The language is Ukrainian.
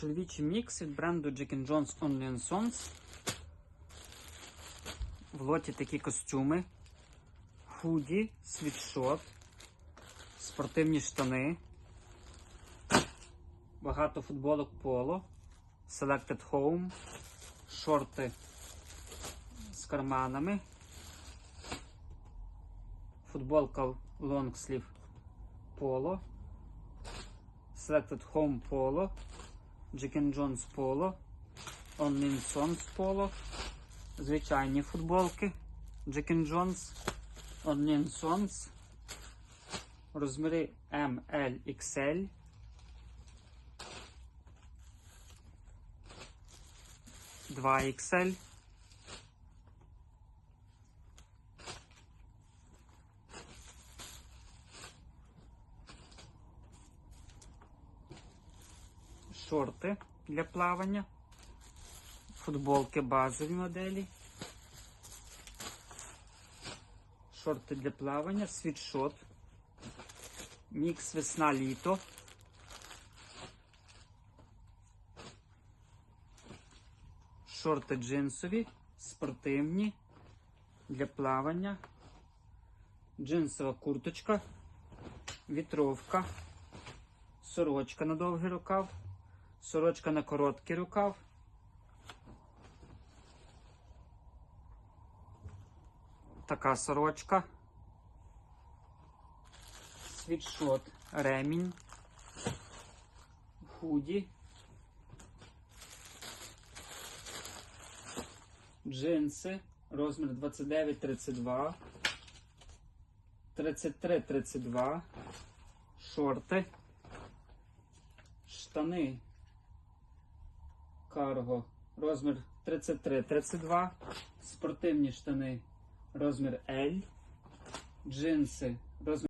Чоловічий мікс від бренду Jack Jones Only Sons. В лоті такі костюми, худі, світшот, спортивні штани, багато футболок поло, Selected Home, шорти з карманами, футболка Sleeve Polo, Selected Home Polo, Jones Polo, Only Sons Polo, звичайні футболки Jones, Only Sons, розміри M, L, XL. Два XL. Шорти для плавання, футболки базові моделі, шорти для плавання, світшот, мікс весна-літо. Шорти джинсові, спортивні для плавання, джинсова курточка, вітровка, сорочка на довгий рукав, сорочка на короткий рукав. Така сорочка. Світшот, ремінь, худі. Джинси, розмір 29-32, 33-32, шорти, штани, карго, розмір 33-32, спортивні штани, розмір L, джинси, розмір